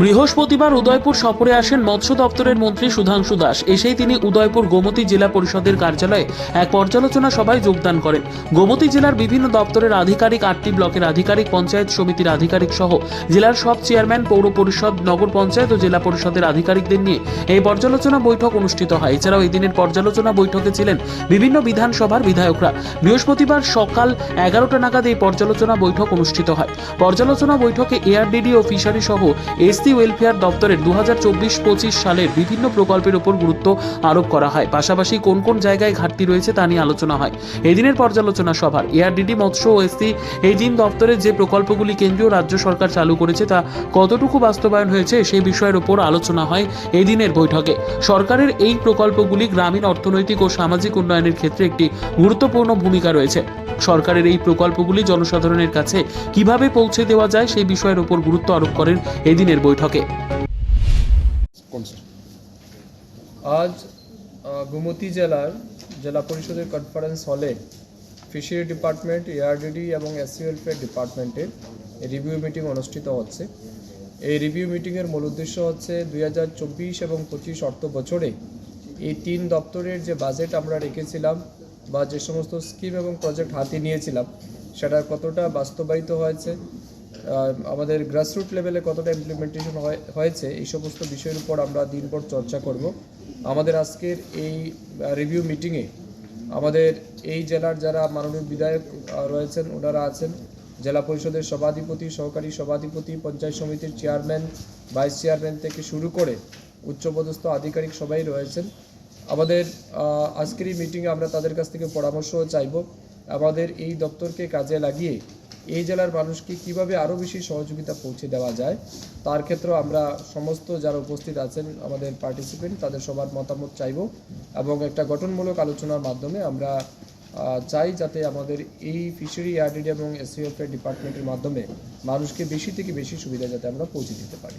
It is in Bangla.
বৃহস্পতিবার উদয়পুর সফরে আসেন মৎস্য দপ্তরের মন্ত্রী সুধাংশু দাস। এসেই তিনি উদয়পুর গোমতী জেলা পরিষদের কার্যালয়ে এক পর্যালোচনা সভায় যোগদান করেন। গোমতী জেলার বিভিন্ন দপ্তরের আধিকারিক, আটটি ব্লকের আধিকারিক, পঞ্চায়েত সমিতির আধিকারিক সহ জেলার সব চেয়ারম্যান, পৌর পরিষদ, নগর পঞ্চায়েত ও জেলা পরিষদের আধিকারিকদের নিয়ে এই পর্যালোচনা বৈঠক অনুষ্ঠিত হয়। এছাড়াও এই দিনের পর্যালোচনা বৈঠকে ছিলেন বিভিন্ন বিধানসভার বিধায়করা। বৃহস্পতিবার সকাল এগারোটা নাগাদ এই পর্যালোচনা বৈঠক অনুষ্ঠিত হয়। পর্যালোচনা বৈঠকে এআরডিডি ও ফিশারি সহ এসসি ওয়েলফেয়ার দপ্তরের দু হাজার চব্বিশ পঁচিশ সালের বিভিন্ন প্রকল্পের উপর গুরুত্ব আরোপ করা হয়। পাশাপাশি কোন কোন জায়গায় ঘাটতি রয়েছে তা নিয়ে আলোচনা হয়। এদিনের পর্যালোচনা সভার এআরডিডি মৎস্য ও এসসি এজিন দপ্তরের যে প্রকল্পগুলি কেন্দ্রীয় রাজ্য সরকার চালু করেছে তা কতটুকু বাস্তবায়ন হয়েছে সেই বিষয়ের উপর আলোচনা হয় এদিনের বৈঠকে। সরকারের এই প্রকল্পগুলি গ্রামীণ অর্থনৈতিক ও সামাজিক উন্নয়নের ক্ষেত্রে একটি গুরুত্বপূর্ণ ভূমিকা রয়েছে। সরকারের এই প্রকল্পগুলি জনসাধারণের কাছে কীভাবে পৌঁছে দেওয়া যায় সেই বিষয়ের উপর গুরুত্ব আরোপ করেন এদিনের বৈঠকে। আজ গোমতী জেলার জেলা পরিষদের কনফারেন্স হলে ফিশারি ডিপার্টমেন্ট এআরডিডি এবং এসসি ওয়েলফেয়ার ডিপার্টমেন্টের রিভিউ মিটিং অনুষ্ঠিত হচ্ছে। এই রিভিউ মিটিংয়ের মূল উদ্দেশ্য হচ্ছে দুই হাজার চব্বিশ এবং পঁচিশ অর্থ বছরে এই তিন দপ্তরের যে বাজেট আমরা রেখেছিলাম বা যে সমস্ত স্কিম এবং প্রজেক্ট হাতে নিয়েছিলাম, সেটা কতটা বাস্তবায়িত হয়েছে আমাদের গ্রাসরুট লেভেলে কতটা ইমপ্লিমেন্টেশন হয়েছে, এই সমস্ত বিষয়ের উপর আমরা দিনভর চর্চা করব। আমাদের আজকের এই রিভিউ মিটিংয়ে আমাদের এই জেলার যারা মাননীয় বিধায়ক রয়েছেন, ওনারা আছেন, জেলা পরিষদের সভাধিপতি, সহকারী সভাধিপতি, পঞ্চায়েত সমিতির চেয়ারম্যান ভাইস চেয়ারম্যান থেকে শুরু করে উচ্চপদস্থ আধিকারিক সবাই রয়েছেন। আমাদের আজকের এই মিটিংয়ে আমরা তাদের কাছ থেকে পরামর্শ চাইব। আমাদের এই দপ্তরকে কাজে লাগিয়ে এই জেলার মানুষকে কীভাবে আরও বেশি সহযোগিতা পৌঁছে দেওয়া যায়, তার ক্ষেত্রে আমরা সমস্ত যারা উপস্থিত আছেন, আমাদের পার্টিসিপেন্ট তাদের সবার মতামত চাইব এবং একটা গঠনমূলক আলোচনার মাধ্যমে আমরা চাই যাতে আমাদের এই ফিশারি আরডিডি এবং এসিওএফের ডিপার্টমেন্টের মাধ্যমে মানুষকে বেশি থেকে বেশি সুবিধা যাতে আমরা পৌঁছে দিতে পারি।